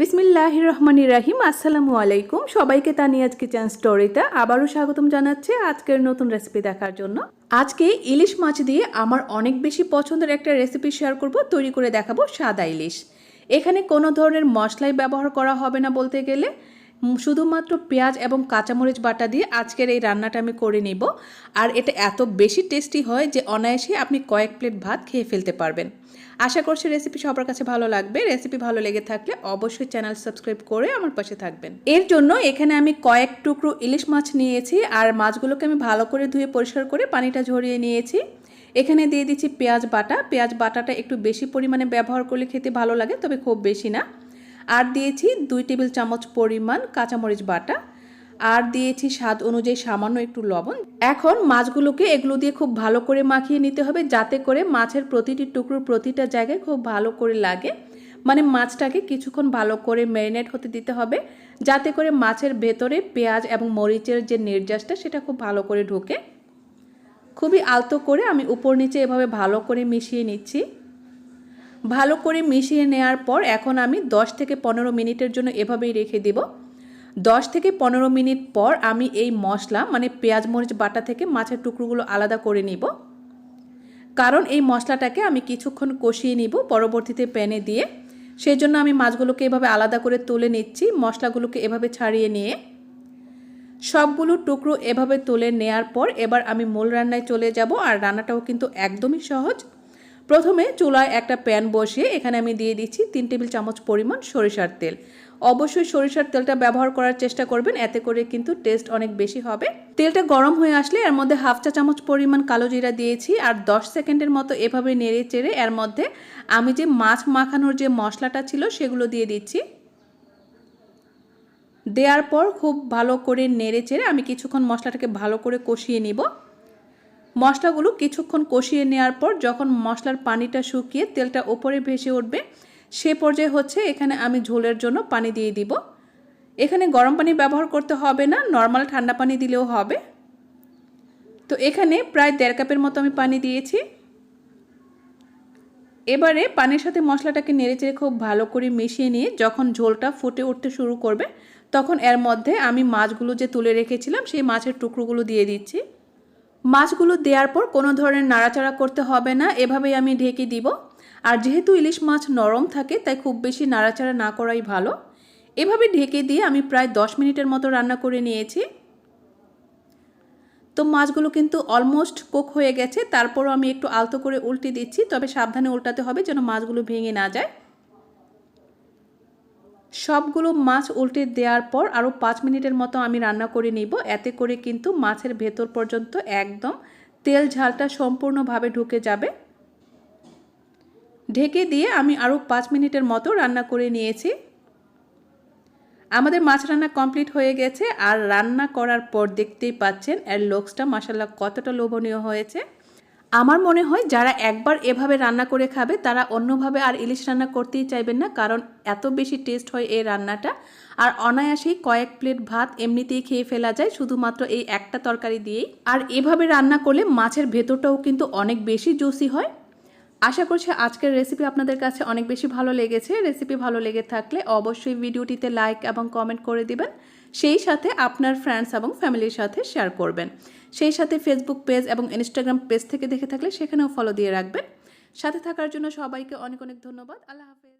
বিসমিল্লাহ রহমান রাহিম আসসালামু আলাইকুম। সবাইকে তানিয়াজ কিচেন স্টোরিতে আবারও স্বাগতম জানাচ্ছি আজকের নতুন রেসিপি দেখার জন্য। আজকে ইলিশ মাছ দিয়ে আমার অনেক বেশি পছন্দের একটা রেসিপি শেয়ার করব, তৈরি করে দেখাবো সাদা ইলিশ। এখানে কোনো ধরনের মশলাই ব্যবহার করা হবে না বলতে গেলে। শুধুমাত্র পেঁয়াজ এবং কাঁচামরিচ বাটা দিয়ে আজকের এই রান্নাটা আমি করে নিব। আর এটা এত বেশি টেস্টি হয় যে অনায়াসে আপনি কয়েক প্লেট ভাত খেয়ে ফেলতে পারবেন। আশা করছি রেসিপি সবার কাছে ভালো লাগবে। রেসিপি ভালো লেগে থাকলে অবশ্যই চ্যানেল সাবস্ক্রাইব করে আমার পাশে থাকবেন। এর জন্য এখানে আমি কয়েক টুকরো ইলিশ মাছ নিয়েছি আর মাছগুলোকে আমি ভালো করে ধুয়ে পরিষ্কার করে পানিটা ঝরিয়ে নিয়েছি। এখানে দিয়ে দিচ্ছি পেঁয়াজ বাটা। পেঁয়াজ বাটাটা একটু বেশি পরিমাণে ব্যবহার করলে খেতে ভালো লাগে, তবে খুব বেশি না। আর দিয়েছি দুই টেবিল চামচ পরিমাণ কাঁচামরিচ বাটা। আর দিয়েছি স্বাদ অনুযায়ী সামান্য একটু লবণ। এখন মাছগুলোকে এগুলো দিয়ে খুব ভালো করে মাখিয়ে নিতে হবে যাতে করে মাছের প্রতিটি টুকরো প্রতিটা জায়গায় খুব ভালো করে লাগে। মানে মাছটাকে কিছুক্ষণ ভালো করে ম্যারিনেট হতে দিতে হবে যাতে করে মাছের ভেতরে পেঁয়াজ এবং মরিচের যে নির্যাসটা সেটা খুব ভালো করে ঢোকে। খুবই আলতো করে আমি উপর নিচে এভাবে ভালো করে মিশিয়ে নিচ্ছি। ভালো করে মিশিয়ে নেওয়ার পর এখন আমি 10 থেকে পনেরো মিনিটের জন্য এভাবেই রেখে দেব। 10 থেকে পনেরো মিনিট পর আমি এই মশলা মানে পেঁয়াজ, মরিচ, বাটা থেকে মাছের টুকরোগুলো আলাদা করে নিব। কারণ এই মশলাটাকে আমি কিছুক্ষণ কষিয়ে নিব পরবর্তীতে প্যানে দিয়ে। সেই জন্য আমি মাছগুলোকে এভাবে আলাদা করে তুলে নিচ্ছি, মশলাগুলোকে এভাবে ছাড়িয়ে নিয়ে। সবগুলো টুকরো এভাবে তুলে নেয়ার পর এবার আমি মূল রান্নায় চলে যাব আর রান্নাটাও কিন্তু একদমই সহজ। প্রথমে চুলায় একটা প্যান বসিয়ে এখানে আমি দিয়ে দিচ্ছি তিন টেবিল চামচ পরিমাণ সরিষার তেল। অবশ্যই সরিষার তেলটা ব্যবহার করার চেষ্টা করবেন, এতে করে কিন্তু টেস্ট অনেক বেশি হবে। তেলটা গরম হয়ে আসলে এর মধ্যে হাফ চা চামচ পরিমাণ কালো জিরা দিয়েছি আর 10 সেকেন্ডের মতো এভাবে নেড়ে চেড়ে এর মধ্যে আমি যে মাছ মাখানোর যে মশলাটা ছিল সেগুলো দিয়ে দিচ্ছি। দেওয়ার পর খুব ভালো করে নেড়ে চেড়ে আমি কিছুক্ষণ মশলাটাকে ভালো করে কষিয়ে নিব। মশলাগুলো কিছুক্ষণ কষিয়ে নেওয়ার পর যখন মশলার পানিটা শুকিয়ে তেলটা ওপরে ভেসে উঠবে, সে পর্যায়ে হচ্ছে এখানে আমি ঝোলের জন্য পানি দিয়ে দিব। এখানে গরম পানি ব্যবহার করতে হবে না, নর্মাল ঠান্ডা পানি দিলেও হবে। তো এখানে প্রায় দেড় কাপের মতো আমি পানি দিয়েছি। এবারে পানির সাথে মশলাটাকে নেড়েচেড়ে খুব ভালো করে মিশিয়ে নিয়ে যখন ঝোলটা ফুটে উঠতে শুরু করবে, তখন এর মধ্যে আমি মাছগুলো যে তুলে রেখেছিলাম, সেই মাছের টুকরোগুলো দিয়ে দিচ্ছি। মাছগুলো দেওয়ার পর কোনো ধরনের নাড়াচাড়া করতে হবে না, এভাবেই আমি ঢেকে দিব। আর যেহেতু ইলিশ মাছ নরম থাকে, তাই খুব বেশি নাড়াচাড়া না করাই ভালো। এভাবে ঢেকে দিয়ে আমি প্রায় দশ মিনিটের মতো রান্না করে নিয়েছি। তো মাছগুলো কিন্তু অলমোস্ট কোক হয়ে গেছে, তারপরও আমি একটু আলতো করে উল্টে দিচ্ছি, তবে সাবধানে উল্টাতে হবে যেন মাছগুলো ভেঙে না যায়। সবগুলো মাছ উল্টে দেওয়ার পর আরও পাঁচ মিনিটের মতো আমি রান্না করে নিব। এতে করে কিন্তু মাছের ভেতর পর্যন্ত একদম তেল ঝালটা সম্পূর্ণভাবে ঢুকে যাবে। ঢেকে দিয়ে আমি আরও পাঁচ মিনিটের মতো রান্না করে নিয়েছি। আমাদের মাছ রান্না কমপ্লিট হয়ে গেছে। আর রান্না করার পর দেখতেই পাচ্ছেন, এর লোকসটা মাসাল্লাহ কতটা লোভনীয় হয়েছে। আমার মনে হয় যারা একবার এভাবে রান্না করে খাবে, তারা অন্যভাবে আর ইলিশ রান্না করতেই চাইবেন না, কারণ এত বেশি টেস্ট হয় এই রান্নাটা। আর অনায়াসেই কয়েক প্লেট ভাত এমনিতেই খেয়ে ফেলা যায়, শুধুমাত্র এই একটা তরকারি দিয়েই। আর এভাবে রান্না করলে মাছের ভেতরটাও কিন্তু অনেক বেশি জুসি হয়। আশা করছি আজকের রেসিপি আপনাদের কাছে অনেক বেশি ভালো লেগেছে। রেসিপি ভালো লেগে থাকলে অবশ্যই ভিডিওটিতে লাইক এবং কমেন্ট করে দিবেন। সেই সাথে আপনার ফ্রেন্ডস এবং ফ্যামিলির সাথে শেয়ার করবেন। সেই সাথে ফেসবুক পেজ এবং ইনস্টাগ্রাম পেজ থেকে দেখে থাকলে সেখানেও ফলো দিয়ে রাখবেন। সাথে থাকার জন্য সবাইকে অনেক অনেক ধন্যবাদ। আল্লাহ হাফেজ।